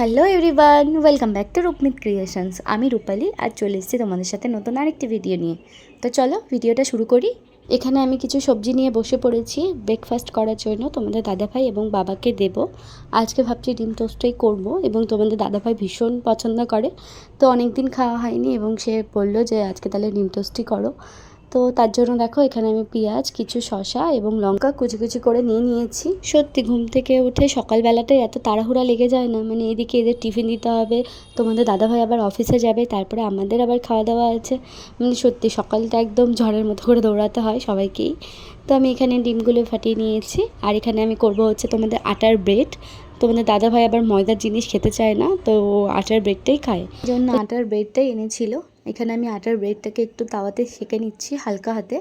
Hello everyone welcome back to Rupmit creations আমি রূপালি আর চলে এসেছি তোমাদের সাথে নতুন আরেকটি ভিডিও নিয়ে। তো চলো ভিডিওটা শুরু করি। এখানে আমি কিছু সবজি নিয়ে বসে পড়েছি। ব্রেকফাস্ট করার জন্য তোমাদের দাদাভাই এবং বাবাকে দেব। আজকে ভাবছি ডিম টোস্টই করব এবং তোমাদের দাদাভাই ভীষণ পছন্দ করে। তো অনেক দিন খাওয়া হয়নি এবং সে বলল যে আজকে তাহলে ডিম টোস্টই করো। তো তার জন্য দেখো, এখানে আমি পেঁয়াজ, কিছু শসা এবং লঙ্কা কুচি কুচি করে নিয়ে নিয়েছি। সত্যি, ঘুম থেকে উঠে সকালবেলাটাই এত তাড়াহুড়া লেগে যায় না। মানে এদিকে এদের টিফিন দিতে হবে, তোমাদের দাদাভাই আবার অফিসে যাবে, তারপরে আমাদের আবার খাওয়া দাওয়া আছে। মানে সত্যি, সকালটা একদম ঝড়ের মতো করে দৌড়াতে হয় সবাইকেই। তো আমি এখানে ডিমগুলো ফাটিয়ে নিয়েছি, আর এখানে আমি করব হচ্ছে তোমাদের আটার ব্রেড। তোমাদের দাদাভাই আবার ময়দার জিনিস খেতে চায় না, তো আটার ব্রেডটাই খায়। জন্য আটার ব্রেডটাই এনেছিল। এখানে আমি আটার ব্রেডটাকে একটু তাওয়াতে সেঁকে নিচ্ছি হালকা হাতে।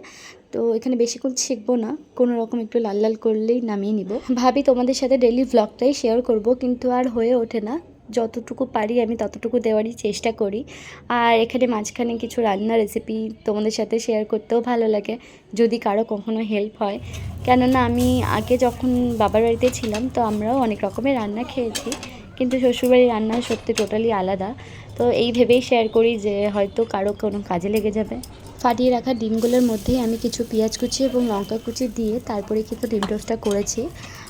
তো এখানে বেশিক্ষণ শেখবো না, কোনো রকম একটু লাল লাল করলেই নামিয়ে নিব। ভাবি তোমাদের সাথে ডেলি ভ্লগটাই শেয়ার করব, কিন্তু আর হয়ে ওঠে না। যতটুকু পারি আমি ততটুকু দেওয়ারই চেষ্টা করি। আর এখানে মাঝখানে কিছু রান্নার রেসিপি তোমাদের সাথে শেয়ার করতেও ভালো লাগে, যদি কারও কখনো হেল্প হয়। কেননা আমি আগে যখন বাবার বাড়িতে ছিলাম, তো আমরাও অনেক রকমের রান্না খেয়েছি, কিন্তু শ্বশুরবাড়ির রান্না সত্যি টোটালি আলাদা। তো এই ভেবেই শেয়ার করি যে হয়তো কারও কোনো কাজে লেগে যাবে। ফাটিয়ে রাখা ডিমগুলোর মধ্যে আমি কিছু পেঁয়াজ কুচি এবং লঙ্কা কুচি দিয়ে তারপরে কিন্তু ডিম টোস্টটা করেছি।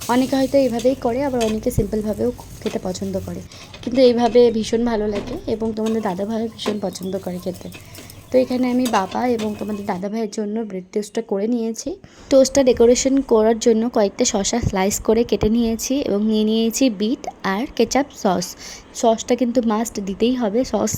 অনেকে হয়তো এইভাবেই করে, আবার অনেকে সিম্পলভাবেও খেতে পছন্দ করে। কিন্তু এইভাবে ভীষণ ভালো লাগে এবং তোমাদের দাদা ভাই ভীষণ পছন্দ করে খেতে। তো এখানে আমি বাবা এবং তোমাদের দাদা ভাইয়ের জন্য ব্রেড টোস্টটা করে নিয়েছি। টোস্টটা ডেকোরেশন করার জন্য কয়েকটা শসা স্লাইস করে কেটে নিয়েছি এবং নিয়ে নিয়েছি বিট আর কেচাপ সস সসটা কিন্তু মাস্ট দিতেই হবে। সস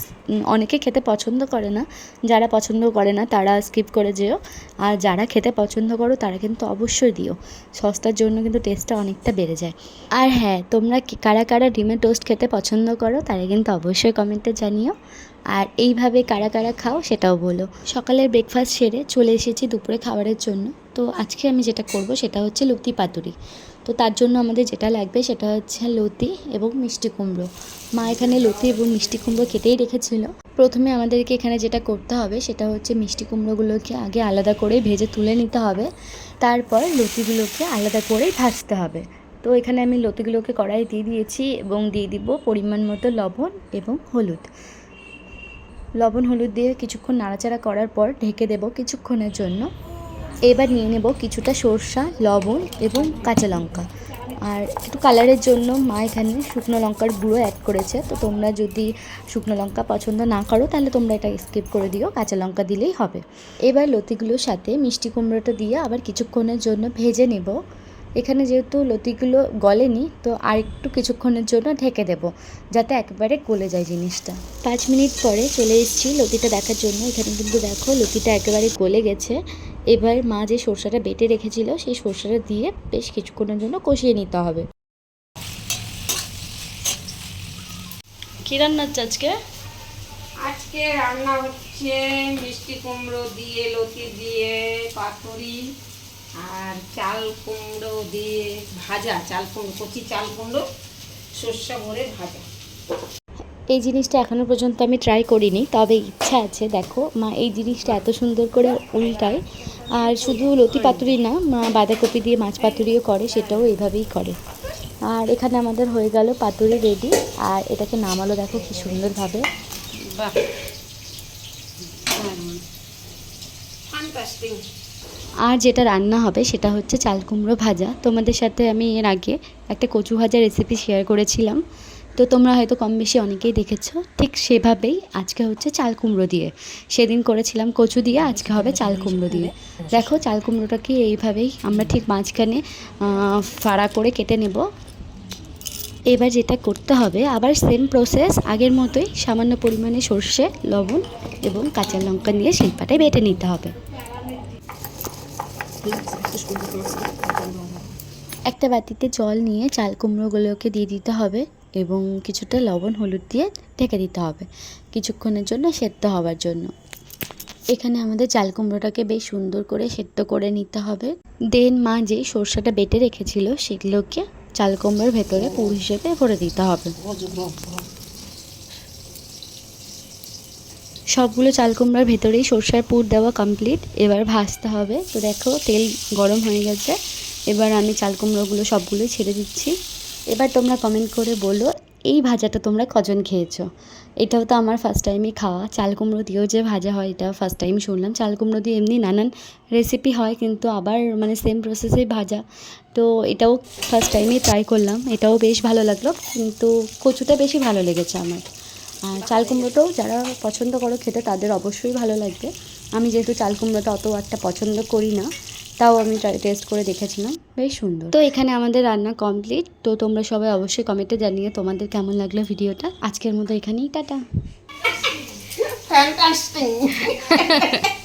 অনেকে খেতে পছন্দ করে না। যারা পছন্দ করে না, তারা স্কিপ করে যেও। আর যারা খেতে পছন্দ করো, তারা কিন্তু অবশ্যই দিও। সসটার জন্য কিন্তু টেস্টটা অনেকটা বেড়ে যায়। আর হ্যাঁ তোমরা কারা কারা ডিমের টোস্ট খেতে পছন্দ করো, তারা কিন্তু অবশ্যই কমেন্টে জানিও। আর এইভাবে কারা কারা খাও সেটাও বলো। সকালের ব্রেকফাস্ট সেরে চলে এসেছি দুপুরে খাবারের জন্য। তো আজকে আমি যেটা করব সেটা হচ্ছে লতি পাতুরি। তো তার জন্য আমাদের যেটা লাগবে সেটা হচ্ছে লতি এবং মিষ্টি কুমড়ো। মা এখানে লতি এবং মিষ্টি কুমড়ো কেটেই রেখেছিল। প্রথমে আমাদেরকে এখানে যেটা করতে হবে সেটা হচ্ছে মিষ্টি কুমড়োগুলোকে আগে আলাদা করে ভেজে তুলে নিতে হবে। তারপর লতিগুলোকে আলাদা করে ভাজতে হবে। তো এখানে আমি লতিগুলোকে কড়াই দিয়ে দিয়েছি এবং দিয়ে দিব পরিমাণ মতো লবণ এবং হলুদ। লবণ, হলুদ দিয়ে কিছুক্ষণ নাড়াচাড়া করার পর ঢেকে দেব কিছুক্ষণের জন্য। এবার নিয়ে নেব কিছুটা সর্ষা, লবণ এবং কাঁচা লঙ্কা। আর একটু কালারের জন্য মা এখানে শুকনো লঙ্কার গুঁড়ো অ্যাড করেছে। তো তোমরা যদি শুকনো লঙ্কা পছন্দ না করো, তাহলে তোমরা এটা স্কিপ করে দিও। কাঁচা লঙ্কা দিলেই হবে। এবার লতিগুলোর সাথে মিষ্টি কুমড়োটা দিয়ে আবার কিছুক্ষণের জন্য ভেজে নেব। এখানে যেহেতু লতিগুলো গলেনি, তো আর একটু কিছুক্ষণের জন্য ঢেকে দেব, যাতে একেবারে গলে যায় জিনিসটা। পাঁচ মিনিট পরে চলে এসেছি লতিটা দেখার জন্য। এখানে কিন্তু দেখো লতিটা একেবারে গলে গেছে। এবার মা যে সর্ষাটা বেটে রেখেছিল, সেই সর্ষাটা দিয়ে বেশ কিছুক্ষণের জন্য কষিয়ে নিতে হবে। কি রান্না হচ্ছে আজকে? আজকে রান্না হচ্ছে মিষ্টি কুমড়ো দিয়ে, লতি দিয়ে, পাতুরি। আর চাল কুমড়ো দিয়ে ভাজা চাল কুমড়ো কচি চাল কুমড়ো সর্ষা ভরে ভাজা। এই জিনিসটা এখনও পর্যন্ত আমি ট্রাই করিনি তবে ইচ্ছা আছে দেখো মা এই জিনিসটা এত সুন্দর করে উল্টায় আর শুধু লতি পাতুরি না মা বাঁধাকপি দিয়ে মাছ পাতুরিও করে সেটাও এইভাবেই করে। আর এখানে আমাদের হয়ে গেল পাতুরি রেডি আর এটাকে নামালো দেখো কি সুন্দরভাবে। বাহ। আর যেটা রান্না হবে সেটা হচ্ছে চাল কুমড়ো ভাজা। তোমাদের সাথে আমি এর আগে একটা কচু ভাজা রেসিপি শেয়ার করেছিলাম। তো তোমরা হয়তো কম বেশি অনেকেই দেখেছ, ঠিক সেভাবেই আজকে হচ্ছে চাল কুমড়ো দিয়ে। সেদিন করেছিলাম কচু দিয়ে, আজকে হবে চাল কুমড়ো দিয়ে। দেখো চাল কুমড়োটাকে এইভাবেই আমরা ঠিক মাঝখানে ফাড়া করে কেটে নেব। এবার যেটা করতে হবে, আবার সেম প্রসেস আগের মতোই সামান্য পরিমাণে সর্ষে, লবণ এবং কাঁচা লঙ্কা নিয়ে শিল্পাটাই বেটে নিতে হবে। একটা বাটিতে জল নিয়ে চাল কুমড়োগুলোকে দিয়ে দিতে হবে এবং কিছুটা লবণ, হলুদ দিয়ে ঢেকে দিতে হবে। কিছুক্ষণের জন্য সেদ্ধ হওয়ার জন্য। এখানে আমাদের চাল কুমড়োটাকে বেশ সুন্দর করে সেদ্ধ করে নিতে হবে। দেন মা যে সর্ষেটা বেটে রেখেছিল, সেগুলোকে চাল কুমড়োর ভেতরে পুর হিসেবে ভরে দিতে হবে। সবগুলো চাল কুমড়ার ভেতরেই সর্ষার পুর দেওয়া কমপ্লিট এবার ভাজতে হবে। তো দেখো, তেল গরম হয়ে গেছে। এবার আমি চাল কুমড়োগুলো সবগুলোই ছেড়ে দিচ্ছি। এবার তোমরা কমেন্ট করে বলো, এই ভাজাটা তোমরা কজন খেয়েছো? এটাও তো আমার ফার্স্ট টাইমই খাওয়া। চাল কুমড়ো দিয়েও যে ভাজা হয়, এটা ফার্স্ট টাইম শুনলাম। চাল কুমড়ো দিয়ে এমনি নানান রেসিপি হয়, কিন্তু আবার মানে সেম প্রসেসেই ভাজা। তো এটাও ফার্স্ট টাইমই ট্রাই করলাম। এটাও বেশ ভালো লাগল, কিন্তু কচুটা বেশি ভালো লেগেছে আমার। আর চাল কুমড়োটাও যারা পছন্দ করো খেতে, তাদের অবশ্যই ভালো লাগবে। আমি যেহেতু চাল কুমড়োটা অত একটা পছন্দ করি না, তাও আমি টেস্ট করে দেখেছিলাম। বেশ সুন্দর। তো এখানে আমাদের রান্না কমপ্লিট তো তোমরা সবাই অবশ্যই কমেন্টে জানিয়ে তোমাদের কেমন লাগল ভিডিওটা আজকের মতো এখানেই, টাটা।